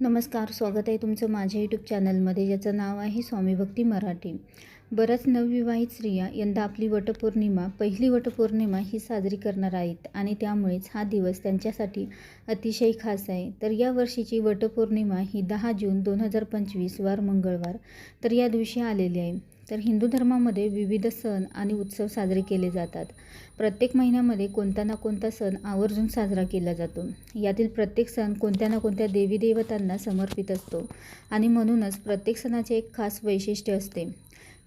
नमस्कार स्वागत आहे तुमचं माझ्या यूट्यूब चॅनलमध्ये ज्याचं नाव आहे स्वामी भक्ती मराठी. बऱ्याच नवविवाहित स्त्रिया यंदा आपली वटपौर्णिमा पहिली वटपौर्णिमा ही साजरी करणार आहेत आणि त्यामुळेच हा दिवस त्यांच्यासाठी अतिशय खास आहे. तर या वर्षीची वटपौर्णिमा ही दहा जून दोन हजार पंचवीस वार मंगळवार तर या दिवशी आलेली आहे. तर हिंदू धर्मामध्ये विविध सण आणि उत्सव साजरे केले जातात. प्रत्येक महिन्यामध्ये कोणता ना कोणता सण आवर्जून साजरा केला जातो. यातील प्रत्येक सण कोणत्या ना कोणत्या देवी देवतांना समर्पित असतो आणि म्हणूनच प्रत्येक सणाचे एक खास वैशिष्ट्य असते.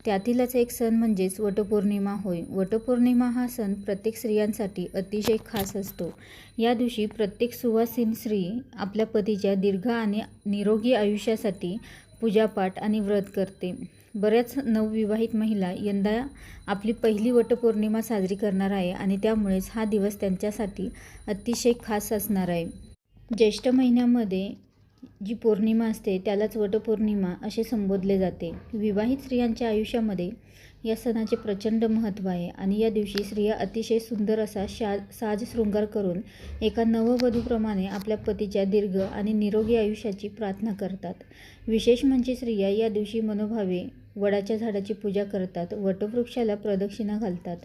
त्यातीलच एक सण म्हणजेच वटपौर्णिमा होय. वटपौर्णिमा हा सण प्रत्येक स्त्रियांसाठी अतिशय खास असतो. या दिवशी प्रत्येक सुवासीन स्त्री आपल्या पतीच्या दीर्घ आणि निरोगी आयुष्यासाठी पूजापाठ आणि व्रत करते. बऱ्याच नवविवाहित महिला यंदा आपली पहिली वटपौर्णिमा साजरी करणार आहे आणि त्यामुळेच हा दिवस त्यांच्यासाठी अतिशय खास असणार आहे. ज्येष्ठ महिन्यामध्ये जी पौर्णिमा असते त्यालाच वटपौर्णिमा असे संबोधले जाते. विवाहित स्त्रियांच्या आयुष्यामध्ये या सणाचे प्रचंड महत्त्व आहे आणि या दिवशी स्त्रिया अतिशय सुंदर असा शा साज शृंगार करून एका नववधूप्रमाणे आपल्या पतीच्या दीर्घ आणि निरोगी आयुष्याची प्रार्थना करतात. विशेष म्हणजे स्त्रिया या दिवशी मनोभावे वडाच्या झाडाची पूजा करतात वटवृक्षाला प्रदक्षिणा घालतात.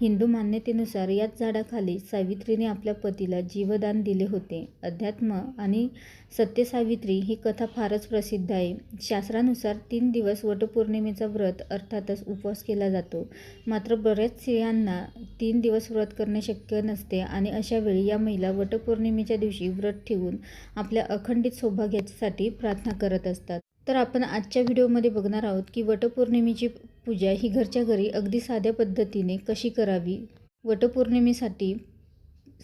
हिंदू मान्यतेनुसार याच झाडाखाली सावित्रीने आपल्या पतीला जीवदान दिले होते. अध्यात्म आणि सत्यसावित्री ही कथा फारच प्रसिद्ध आहे. शास्त्रानुसार तीन दिवस वटपौर्णिमेचा व्रत अर्थातच उपवास केला जातो. मात्र बऱ्याच स्त्रियांना तीन दिवस व्रत करणे शक्य नसते आणि अशा वेळी या महिला वटपौर्णिमेच्या दिवशी व्रत ठेवून आपल्या अखंडित सौभाग्यासाठी प्रार्थना करत असतात. तर आपण आजच्या व्हिडिओमध्ये बघणार आहोत की वटपौर्णिमेची पूजा ही घरच्या घरी अगदी साध्या पद्धतीने कशी करावी? वटपौर्णिमेसाठी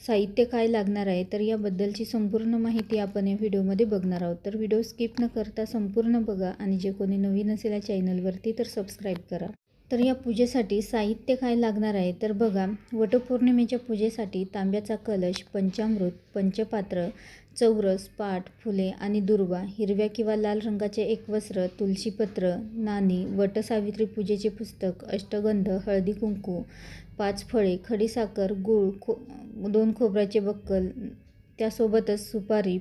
साहित्य काय लागणार आहे? तर याबद्दलची संपूर्ण माहिती आपण या व्हिडिओमध्ये बघणार आहोत. तर व्हिडिओ स्किप न करता संपूर्ण बघा आणि जे कोणी नवीन असेल या चॅनलवरती तर सबस्क्राईब करा. तर या पूजेसाठी साहित्य काय लागणार आहे? तर बघा वटपौर्णिमेच्या पूजेसाठी तांब्याचा कलश पंचामृत पंचपात्र चौरस पाट फुले आणि दुर्वा हिरव्या किंवा लाल रंगाचे एक वस्त्र तुलसीपत्र नाणी वटसावित्री पूजेचे पुस्तक अष्टगंध हळदी कुंकू पाच फळे खडीसाखर गूळ खो दोन खोबऱ्याचे बक्कल त्यासोबतच सुपारी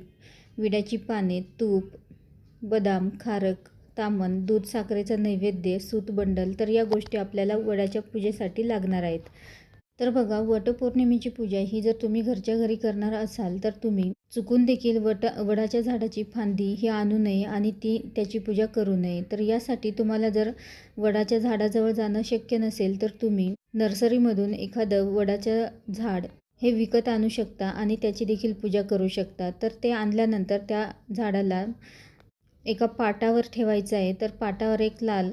विड्याची पाने तूप बदाम खारक तामन दूध साखरेचं नैवेद्य सूत बंडल तर या गोष्टी आपल्याला वडाच्या पूजेसाठी लागणार आहेत. तर बघा वटपौर्णिमेची पूजा ही जर तुम्ही घरच्या घरी करणार असाल तर तुम्ही चुकून देखील वट वडाच्या झाडाची फांदी ही आणू नये आणि ती त्याची पूजा करू नये. तर यासाठी तुम्हाला जर वडाच्या झाडाजवळ जाणं शक्य नसेल तर तुम्ही नर्सरीमधून एखादं वडाचं झाड हे विकत आणू शकता आणि त्याची देखील पूजा करू शकता. तर ते आणल्यानंतर त्या झाडाला एका पाटावर ठेवायचं आहे तर पाटावर एक लाल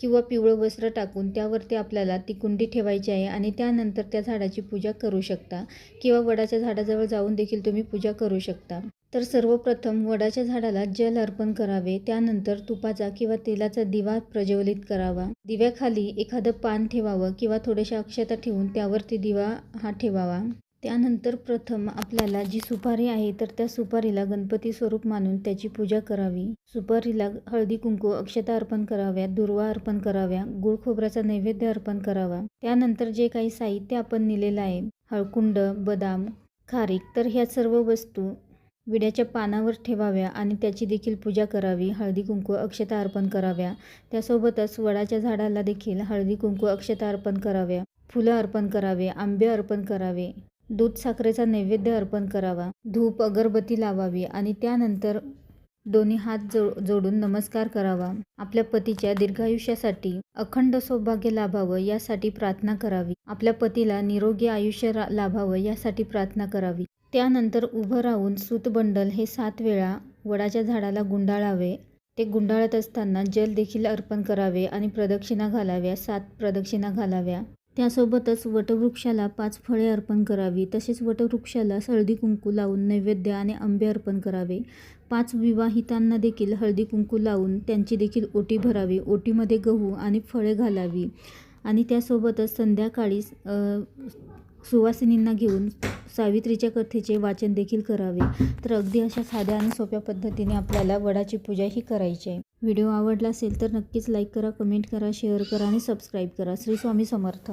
किंवा पिवळं वस्त्र टाकून त्यावरती आपल्याला ती कुंडी ठेवायची आहे आणि त्यानंतर त्या झाडाची पूजा करू शकता. किंवा वडाच्या झाडाजवळ जाऊन देखील तुम्ही पूजा करू शकता. तर सर्वप्रथम वडाच्या झाडाला जल अर्पण करावे त्यानंतर तुपाचा किंवा तेलाचा दिवा प्रज्वलित करावा. दिव्याखाली एखादं पान ठेवावं किंवा थोड्याशा अक्षता ठेवून त्यावरती दिवा हा ठेवावा. त्यानंतर प्रथम आपल्याला जी सुपारी आहे तर त्या सुपारीला गणपती स्वरूप मानून त्याची पूजा करावी. सुपारीला हळदी कुंकू अक्षता अर्पण कराव्या दुर्वा अर्पण कराव्या गुळ खोबऱ्याचा नैवेद्य अर्पण करावा. त्यानंतर जे काही साहित्य आपण नेलेलं आहे हळकुंड बदाम खारीक तर ह्या सर्व वस्तू विड्याच्या पानावर ठेवाव्या आणि त्याची देखील पूजा करावी. हळदी कुंकू अक्षता अर्पण कराव्या. त्यासोबतच वडाच्या झाडाला देखील हळदी कुंकू अक्षता अर्पण कराव्या. फुलं अर्पण करावे आंबे अर्पण करावे. दूध साखरेचा नैवेद्य अर्पण करावा. धूप अगरबत्ती लावावी आणि त्यानंतर दोन्ही हात जो जोडून नमस्कार करावा. आपल्या पतीच्या दीर्घायुष्यासाठी अखंड सौभाग्य लाभावं यासाठी प्रार्थना करावी. आपल्या पतीला निरोगी आयुष्य लाभावं यासाठी प्रार्थना करावी. त्यानंतर उभं राहून सूतबंडल हे सात वेळा वडाच्या झाडाला गुंडाळावे. ते गुंडाळत असताना जल देखील अर्पण करावे आणि प्रदक्षिणा घालाव्या सात प्रदक्षिणा घालाव्या. त्यासोबतच वटवृक्षाला पाच फळे अर्पण करावी. तसेच वटवृक्षाला हळदी कुंकू लावून नैवेद्य आणि आंबे अर्पण करावे. पाच विवाहितांना देखील हळदी कुंकू लावून त्यांची देखील ओटी भरावी. ओटीमध्ये गहू आणि फळे घालावी. आणि त्यासोबतच संध्याकाळी सुवासिनींना घेऊन सावित्रीच्या कथेचे वाचन देखील करावे. तर अगदी अशा साध्या आणि सोप्या पद्धतीने आपल्याला वडाची पूजा ही करायची आहे. व्हिडिओ आवडला असेल तर नक्कीच लाईक करा कमेंट करा शेअर करा आणि सबस्क्राईब करा. श्री स्वामी समर्थ.